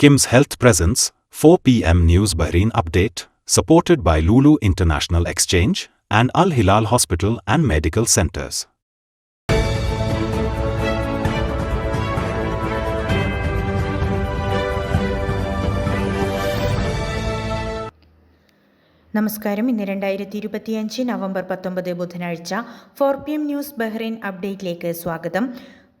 Kim's Health Presence, 4 p.m. News Bahrain Update, supported by Lulu International Exchange and Al Hilal Hospital and Medical Centers. നമസ്കാരം ഇന്ന് രണ്ടായിരത്തി ഇരുപത്തിയഞ്ച് November പത്തൊമ്പത് ബുധനാഴ്ച four P M news Bahrain അപ്ഡേറ്റിലേക്ക് സ്വാഗതം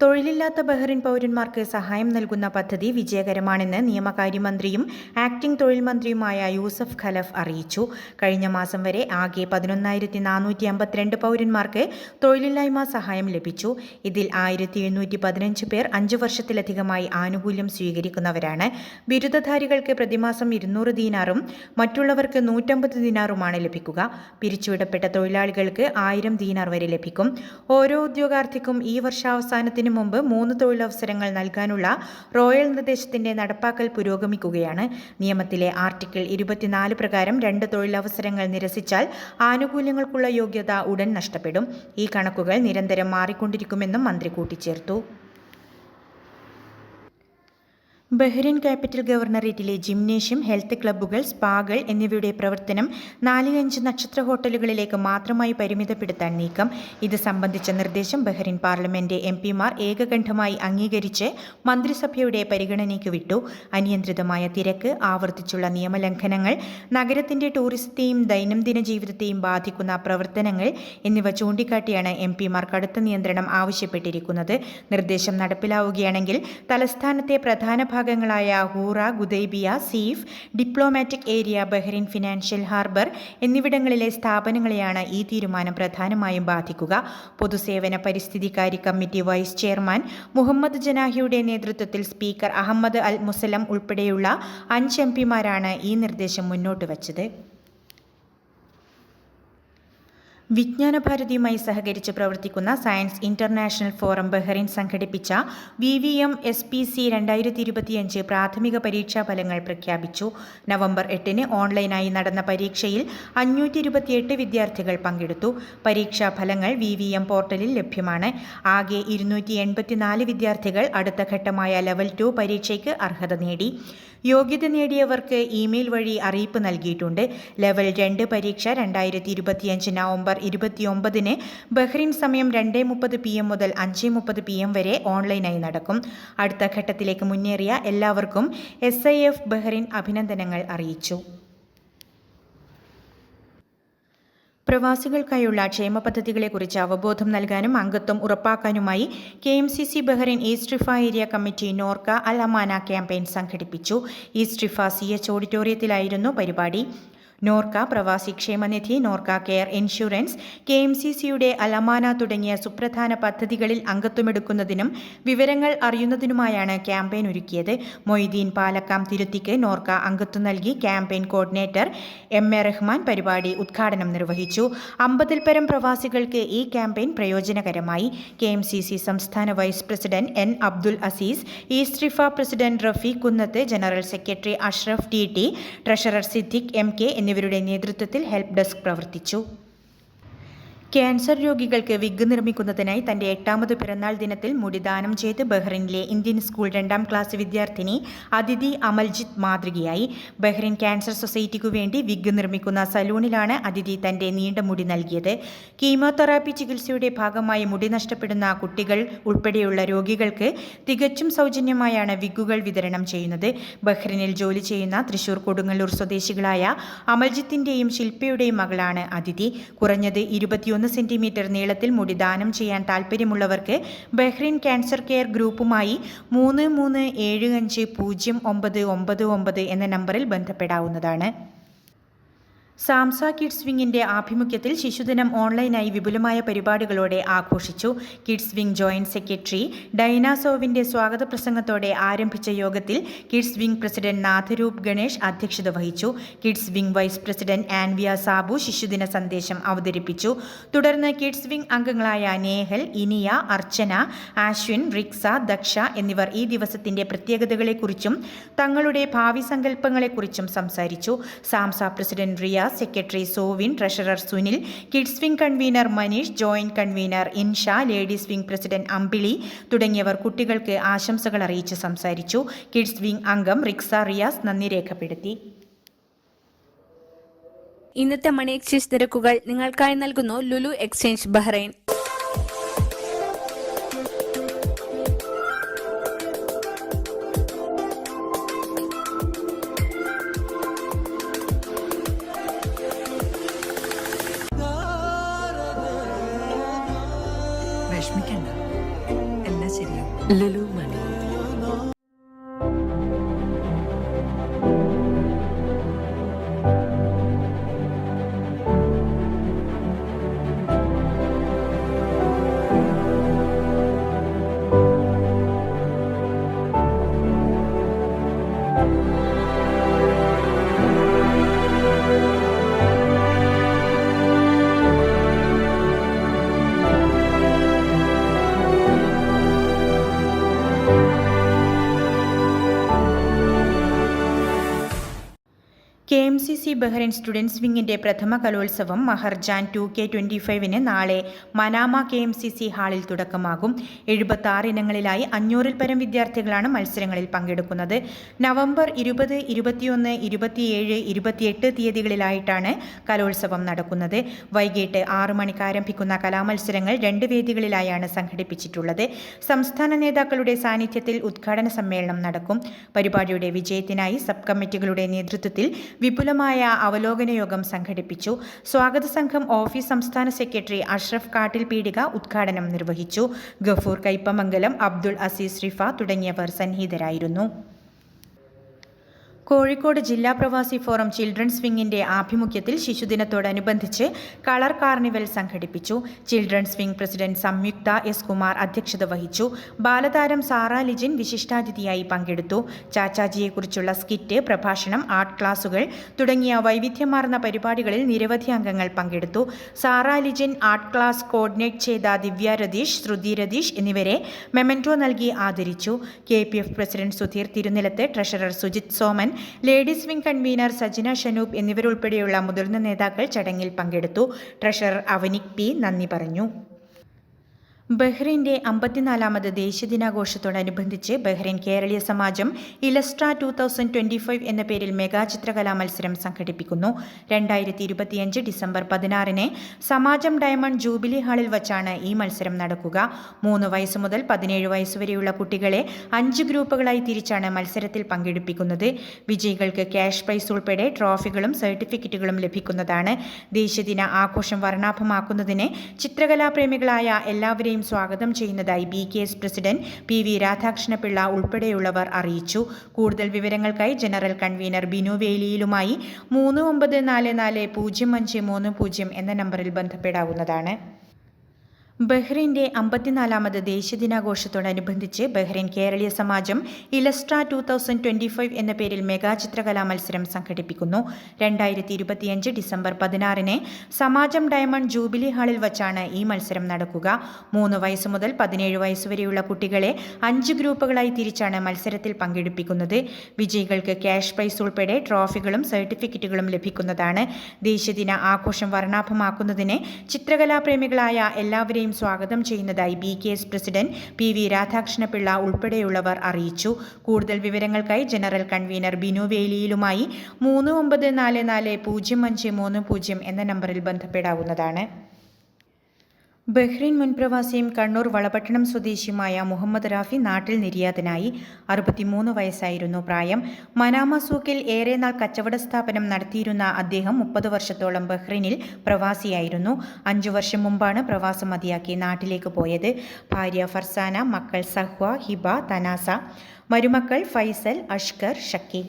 തൊഴിലില്ലാത്ത Bahrain പൗരന്മാർക്ക് സഹായം നൽകുന്ന പദ്ധതി വിജയകരമാണെന്ന് നിയമകാര്യമന്ത്രിയും ആക്ടിംഗ് തൊഴിൽ മന്ത്രിയുമായ യൂസഫ് ഖലഫ് അറിയിച്ചു. കഴിഞ്ഞ മാസം വരെ ആകെ പതിനൊന്നായിരത്തി നാനൂറ്റി അമ്പത്തിരണ്ട് പൗരന്മാർക്ക് തൊഴിലില്ലായ്മ സഹായം ലഭിച്ചു. ഇതിൽ ആയിരത്തി എഴുന്നൂറ്റി പതിനഞ്ച് പേർ അഞ്ചു വർഷത്തിലധികമായി ആനുകൂല്യം സ്വീകരിക്കുന്നവരാണ്. ബിരുദധാരികൾക്ക് പ്രതിമാസം ഇരുന്നൂറ് ദീനാറും മറ്റുള്ളവർക്ക് നൂറ്റമ്പത് ദീനാറുമാണ് ലഭിക്കുക. പിരിച്ചുവിടപ്പെട്ട തൊഴിലാളികൾക്ക് ആയിരം ദീനാർ വരെ ലഭിക്കും. ഓരോ ഉദ്യോഗാർത്ഥിക്കും ഈ വർഷാവസാനത്തിന് മുമ്പ് മൂന്ന് തൊഴിലവസരങ്ങൾ നൽകാനുള്ള റോയൽ നിർദ്ദേശത്തിന്റെ നടപ്പാക്കൽ പുരോഗമിക്കുകയാണ്. നിയമത്തിലെ ആർട്ടിക്കിൾ ഇരുപത്തിനാല് പ്രകാരം രണ്ട് തൊഴിലവസരങ്ങൾ നിരസിച്ചാൽ ആനുകൂല്യങ്ങൾക്കുള്ള യോഗ്യത ഉടൻ നഷ്ടപ്പെടും. ഈ കണക്കുകൾ നിരന്തരം മാറിക്കൊണ്ടിരിക്കുമെന്നും മന്ത്രി കൂട്ടിച്ചേർത്തു. ബഹ്റിൻ ക്യാപിറ്റൽ ഗവർണറേറ്റിലെ ജിംനേഷ്യം ഹെൽത്ത് ക്ലബ്ബുകൾ സ്പാകൾ എന്നിവയുടെ പ്രവർത്തനം നാലിലഞ്ച് നക്ഷത്ര ഹോട്ടലുകളിലേക്ക് മാത്രമായി പരിമിതപ്പെടുത്താൻ നീക്കം. ഇത് സംബന്ധിച്ച നിർദ്ദേശം ബഹ്റിൻ പാർലമെന്റ് എം പിമാർ ഏകകണ്ഠമായി അംഗീകരിച്ച് മന്ത്രിസഭയുടെ പരിഗണനയ്ക്ക് വിട്ടു. അനിയന്ത്രിതമായ തിരക്ക് ആവർത്തിച്ചുള്ള നിയമലംഘനങ്ങൾ നഗരത്തിന്റെ ടൂറിസത്തെയും ദൈനംദിന ജീവിതത്തെയും ബാധിക്കുന്ന പ്രവർത്തനങ്ങൾ എന്നിവ ചൂണ്ടിക്കാട്ടിയാണ് എം പിമാർ കടുത്ത നിയന്ത്രണം ആവശ്യപ്പെട്ടിരിക്കുന്നത്. നിർദ്ദേശം നടപ്പിലാവുകയാണെങ്കിൽ തലസ്ഥാനത്തെ പ്രധാന ഭാഗങ്ങളായ Hoora Gudaibiya Seef diplomatic area Bahrain financial harbour എന്നിവിടങ്ങളിലെ സ്ഥാപനങ്ങളെയാണ് ഈ തീരുമാനം പ്രധാനമായും ബാധിക്കുക. പൊതുസേവന പരിസ്ഥിതികാര്യ കമ്മിറ്റി വൈസ് ചെയർമാൻ മുഹമ്മദ് ജനാഹിയുടെ നേതൃത്വത്തിൽ സ്പീക്കർ അഹമ്മദ് അൽ മുസലം ഉൾപ്പെടെയുള്ള അഞ്ച് എം പിമാരാണ് ഈ നിർദ്ദേശം മുന്നോട്ട് വച്ചത്. വിജ്ഞാന ഭാരതിയുമായി സഹകരിച്ച് പ്രവർത്തിക്കുന്ന സയൻസ് ഇന്റർനാഷണൽ ഫോറം ബഹ്റൈൻ സംഘടിപ്പിച്ച V V M S P C രണ്ടായിരത്തി ഇരുപത്തിയഞ്ച് പ്രാഥമിക പരീക്ഷാ ഫലങ്ങൾ പ്രഖ്യാപിച്ചു. നവംബർ എട്ടിന് ഓൺലൈനായി നടന്ന പരീക്ഷയിൽ അഞ്ഞൂറ്റി ഇരുപത്തിയെട്ട് വിദ്യാർത്ഥികൾ പങ്കെടുത്തു. പരീക്ഷാ ഫലങ്ങൾ വി വി എം പോർട്ടലിൽ ലഭ്യമാണ്. ആകെ ഇരുന്നൂറ്റി എൺപത്തിനാല് വിദ്യാർത്ഥികൾ അടുത്ത ഘട്ടമായ ലെവൽ ടു പരീക്ഷയ്ക്ക് അർഹത നേടി. യോഗ്യത നേടിയവർക്ക് ഇമെയിൽ വഴി അറിയിപ്പ് നൽകിയിട്ടുണ്ട്. ലെവൽ രണ്ട് പരീക്ഷ രണ്ടായിരത്തി ഇരുപത്തിയഞ്ച് നവംബർ ഇരുപത്തിയൊമ്പതിന് ബഹ്റിൻ സമയം രണ്ട് മുപ്പത് പി എം മുതൽ അഞ്ച് മുപ്പത് പി എം വരെ ഓൺലൈനായി നടക്കും. അടുത്ത ഘട്ടത്തിലേക്ക് മുന്നേറിയ എല്ലാവർക്കും എസ് ഐ എഫ് ബഹ്റിൻ അഭിനന്ദനങ്ങൾ അറിയിച്ചു. പ്രവാസികൾക്കായുള്ള ക്ഷേമ പദ്ധതികളെക്കുറിച്ച് അവബോധം നൽകാനും അംഗത്വം ഉറപ്പാക്കാനുമായി K M C C Bahrain east Riffa area committee Norka Al Amana campaign സംഘടിപ്പിച്ചു. ഈസ്റ്റ് റിഫ സി എച്ച് ഓഡിറ്റോറിയത്തിലായിരുന്നു പരിപാടി. നോർക്ക പ്രവാസി ക്ഷേമനിധി Norka care insurance K M C സിയുടെ അലമാന തുടങ്ങിയ സുപ്രധാന പദ്ധതികളിൽ അംഗത്വമെടുക്കുന്നതിനും വിവരങ്ങൾ അറിയുന്നതിനുമായാണ് ക്യാമ്പയിൻ ഒരുക്കിയത്. മൊയ്തീൻ പാലക്കാം തിരുത്തിക്ക് നോർക്ക അംഗത്വം നൽകി campaign coordinator M A Rahman പരിപാടി ഉദ്ഘാടനം നിർവഹിച്ചു. അമ്പതിൽ പരം പ്രവാസികൾക്ക് ഈ ക്യാമ്പയിൻ പ്രയോജനകരമായി. കെ എം സി സി സംസ്ഥാന vice president N Abdul Aziz East Riffa president Rafeeq Kunnath general secretary Ashraf T T treasurer Siddique M K എന്നിവരുടെ നേതൃത്വത്തിൽ ഹെൽപ്പ് ഡെസ്ക് പ്രവർത്തിച്ചു ക്യാൻസർ രോഗികൾക്ക് വിഗ് നിർമ്മിക്കുന്നതിനായി തന്റെ എട്ടാമത് പിറന്നാൾ ദിനത്തിൽ മുടി ദാനം ചെയ്ത് ബഹ്റിനിലെ ഇന്ത്യൻ സ്കൂൾ രണ്ടാം ക്ലാസ് വിദ്യാർത്ഥിനി അതിഥി അമൽജിത്ത് മാതൃകയായി. ബഹ്റിൻ ക്യാൻസർ സൊസൈറ്റിക്കു വേണ്ടി വിഗ് നിർമ്മിക്കുന്ന സലൂണിലാണ് അതിഥി തന്റെ നീണ്ട മുടി നൽകിയത്. കീമോതെറാപ്പി ചികിത്സയുടെ ഭാഗമായി മുടി നഷ്ടപ്പെടുന്ന കുട്ടികൾ ഉൾപ്പെടെയുള്ള രോഗികൾക്ക് തികച്ചും സൗജന്യമായാണ് വിഗുകൾ വിതരണം ചെയ്യുന്നത്. ബഹ്റിനിൽ ജോലി ചെയ്യുന്ന തൃശൂർ കൊടുങ്ങല്ലൂർ സ്വദേശികളായ അമൽജിത്തിന്റെയും ശില്പയുടെയും മകളാണ് അതിഥി. കുറഞ്ഞത് ഇരുപത്തിയൊന്ന് ഒന്ന് സെന്റിമീറ്റർ നീളത്തിൽ മുടി ദാനം ചെയ്യാൻ താൽപ്പര്യമുള്ളവർക്ക് ബഹ്റിൻ ക്യാൻസർ കെയർ ഗ്രൂപ്പുമായി മൂന്ന് മൂന്ന് ഏഴ് അഞ്ച് പൂജ്യം ഒമ്പത് ഒമ്പത് ഒമ്പത് എന്ന നമ്പറിൽ ബന്ധപ്പെടാവുന്നതാണ്. സാംസ കിഡ്സ് വിങ്ങിന്റെ ആഭിമുഖ്യത്തിൽ ശിശുദിനം ഓൺലൈനായി വിപുലമായ പരിപാടികളോടെ ആഘോഷിച്ചു. കിഡ്സ് വിങ് ജോയിന്റ് സെക്രട്ടറി ഡൈനാസോവിന്റെ സ്വാഗത പ്രസംഗത്തോടെ ആരംഭിച്ച യോഗത്തിൽ kids wing president Nathroop Ganesh അധ്യക്ഷത വഹിച്ചു. Kids wing vice president Anvia Sabu ശിശുദിന സന്ദേശം അവതരിപ്പിച്ചു. തുടർന്ന് കിഡ്സ് വിങ് അംഗങ്ങളായ നേഹൽ ഇനിയ അർച്ചന ആശ്വിൻ റിക്സ ദക്ഷ എന്നിവർ ഈ ദിവസത്തിന്റെ പ്രത്യേകതകളെക്കുറിച്ചും തങ്ങളുടെ ഭാവി സങ്കല്പങ്ങളെക്കുറിച്ചും സംസാരിച്ചു. Samsa president Riyas secretary Sovin treasurer Sunil kids wing convener Manish joint convener Insha ladies wing president Ambili തുടങ്ങിയവർ കുട്ടികൾക്ക് ആശംസകൾ അറിയിച്ച് സംസാരിച്ചു. കിഡ്സ് വിംഗ് അംഗം റിക്സ റിയാസ് നന്ദി രേഖപ്പെടുത്തി. ഇന്നത്തെ മണി എക്സ്ചേഞ്ച് നിരക്കുകൾ നിങ്ങൾക്കായി നൽകുന്നു Lulu exchange Bahrain. Lulu C C Bahrain students വിങ്ങിന്റെ പ്രഥമ കലോത്സവം മഹർജാൻ ടു കെ ട്വന്റി ഫൈവിന് നാളെ Manama K M C C ഹാളിൽ തുടക്കമാകും. എഴുപത്തി ആറ് ഇനങ്ങളിലായി അഞ്ഞൂറിൽ പരം വിദ്യാർത്ഥികളാണ് മത്സരങ്ങളിൽ പങ്കെടുക്കുന്നത്. നവംബർ ഇരുപത് ഇരുപത്തിയൊന്ന് ഇരുപത്തിയേഴ് ഇരുപത്തിയെട്ട് തീയതികളിലായിട്ടാണ് കലോത്സവം നടക്കുന്നത്. വൈകിട്ട് ആറു മണിക്ക് ആരംഭിക്കുന്ന കലാമത്സരങ്ങൾ രണ്ട് വേദികളിലായാണ് സംഘടിപ്പിച്ചിട്ടുള്ളത്. സംസ്ഥാന നേതാക്കളുടെ സാന്നിധ്യത്തിൽ ഉദ്ഘാടന സമ്മേളനം നടക്കും. പരിപാടിയുടെ വിജയത്തിനായി സബ് കമ്മിറ്റികളുടെ നേതൃത്വത്തിൽ വിപുലമായ അവലോകന യോഗം സംഘടിപ്പിച്ചു. സ്വാഗത സംഘം ഓഫീസ് സംസ്ഥാന സെക്രട്ടറി അഷ്റഫ് കാട്ടിൽ പീടിക ഉദ്ഘാടനം നിർവഹിച്ചു. ഗഫൂർ കൈപ്പമംഗലം അബ്ദുൾ അസീസ് റിഫ തുടങ്ങിയവർ സന്നിഹിതരായിരുന്നു. കോഴിക്കോട് ജില്ലാ പ്രവാസി ഫോറം ചിൽഡ്രൻസ് വിങ്ങിന്റെ ആഭിമുഖ്യത്തിൽ ശിശുദിനത്തോടനുബന്ധിച്ച് കളർ കാർണിവൽ സംഘടിപ്പിച്ചു. Children's wing president Samyuktha S Kumar അധ്യക്ഷത വഹിച്ചു. ബാലതാരം സാറ ലിജിൻ വിശിഷ്ടാതിഥിയായി പങ്കെടുത്തു. ചാച്ചാജിയെക്കുറിച്ചുള്ള സ്കിറ്റ് പ്രഭാഷണം ആർട്ട് ക്ലാസുകൾ തുടങ്ങിയ വൈവിധ്യമാർന്ന പരിപാടികളിൽ നിരവധി അംഗങ്ങൾ പങ്കെടുത്തു. Sara Lijin art class coordinate ചെയ്ത ദിവ്യ രതീഷ് ശ്രുതി രതീഷ് എന്നിവരെ മെമന്റോ നൽകി ആദരിച്ചു. K P F president Sudheer Thirunilath treasurer Sujith Soman ladies wing convener Sajina Shanoop എന്നിവരുൾപ്പെടെയുള്ള മുതിർന്ന നേതാക്കൾ ചടങ്ങിൽ പങ്കെടുത്തു. ട്രഷറർ അവനിക് പി നന്ദി പറഞ്ഞു. ബഹ്റൈന്റെ അമ്പത്തിനാലാമത് ദേശീയ ദിനാഘോഷത്തോടനുബന്ധിച്ച് Bahrain Keraleeya Samajam Illustra two thousand twenty five എന്ന പേരിൽ മെഗാ ചിത്രകലാ മത്സരം സംഘടിപ്പിക്കുന്നു. രണ്ടായിരത്തി ഇരുപത്തിയഞ്ച് ഡിസംബർ പതിനാറിന് സമാജം ഡയമണ്ട് ജൂബിലി ഹാളിൽ വച്ചാണ് ഈ മത്സരം നടക്കുക. മൂന്ന് വയസ്സ് മുതൽ പതിനേഴ് വയസ്സുവരെയുള്ള കുട്ടികളെ അഞ്ച് ഗ്രൂപ്പുകളായി തിരിച്ചാണ് മത്സരത്തിൽ പങ്കെടുപ്പിക്കുന്നത്. വിജയികൾക്ക് ക്യാഷ് പ്രൈസ് ഉൾപ്പെടെ ട്രോഫികളും സർട്ടിഫിക്കറ്റുകളും ലഭിക്കുന്നതാണ്. ദേശീയദിന ആഘോഷം വർണാഭമാക്കുന്നതിന് ചിത്രകലാപ്രേമികളായ എല്ലാവരെയും സ്വാഗതം ചെയ്യുന്നതായി B K S president P V Radhakrishnapillai ഉൾപ്പെടെയുള്ളവർ അറിയിച്ചു. കൂടുതൽ വിവരങ്ങൾക്കായി ജനറൽ കൺവീനർ ബിനു വേലിയിലുമായി മൂന്ന് ഒമ്പത് നാല് നാല് പൂജ്യം അഞ്ച് മൂന്ന് പൂജ്യം എന്ന നമ്പറിൽ ബന്ധപ്പെടാവുന്നതാണ്. ബഹ്റൈന്റെ അമ്പത്തിനാലാമത് ദേശീയ ദിനാഘോഷത്തോടനുബന്ധിച്ച് Bahrain Keraleeya Samajam Illustra two thousand twenty five എന്ന പേരിൽ മെഗാ ചിത്രകലാ മത്സരം സംഘടിപ്പിക്കുന്നു. രണ്ടായിരത്തി ഇരുപത്തിയഞ്ച് ഡിസംബർ പതിനാറിന് സമാജം ഡയമണ്ട് ജൂബിലി ഹാളിൽ വച്ചാണ് ഈ മത്സരം നടക്കുക. മൂന്ന് വയസ്സ് മുതൽ പതിനേഴ് വയസ്സുവരെയുള്ള കുട്ടികളെ അഞ്ച് ഗ്രൂപ്പുകളായി തിരിച്ചാണ് മത്സരത്തിൽ പങ്കെടുപ്പിക്കുന്നത്. വിജയികൾക്ക് ക്യാഷ് പ്രൈസ് ഉൾപ്പെടെ ട്രോഫികളും സർട്ടിഫിക്കറ്റുകളും ലഭിക്കുന്നതാണ്. ദേശീയദിന ആഘോഷം വർണാഭമാക്കുന്നതിന് ചിത്രകലാപ്രേമികളായ എല്ലാവരെയും സ്വാഗതം ചെയ്യുന്നതായി B K S president P V Radhakrishnapillai ഉൾപ്പെടെയുള്ളവർ അറിയിച്ചു. കൂടുതൽ വിവരങ്ങൾക്കായി ജനറൽ കൺവീനർ ബിനു വേലിയിലുമായി മൂന്ന് ഒമ്പത് നാല് നാല് പൂജ്യം അഞ്ച് മൂന്ന് പൂജ്യം എന്ന നമ്പറിൽ ബന്ധപ്പെടാവുന്നതാണ്. ബഹ്റൈൻ മുൻ പ്രവാസിയും കണ്ണൂർ വളപട്ടണം സ്വദേശിയുമായ മുഹമ്മദ് റാഫി നാട്ടിൽ നിര്യാതനായി. അറുപത്തിമൂന്ന് വയസ്സായിരുന്നു പ്രായം. മനാമ സൂക്കിൽ ഏറെ നാൾ കച്ചവട സ്ഥാപനം നടത്തിയിരുന്ന അദ്ദേഹം മുപ്പത് വർഷത്തോളം ബഹ്റൈനിൽ പ്രവാസിയായിരുന്നു. അഞ്ചു വർഷം മുമ്പാണ് പ്രവാസം മതിയാക്കി നാട്ടിലേക്ക് പോയത്. ഭാര്യ ഫർസാന മക്കൾ സഹ്വ ഹിബ തനാസ. മരുമക്കൾ ഫൈസൽ അഷ്കർ ഷക്കീൽ.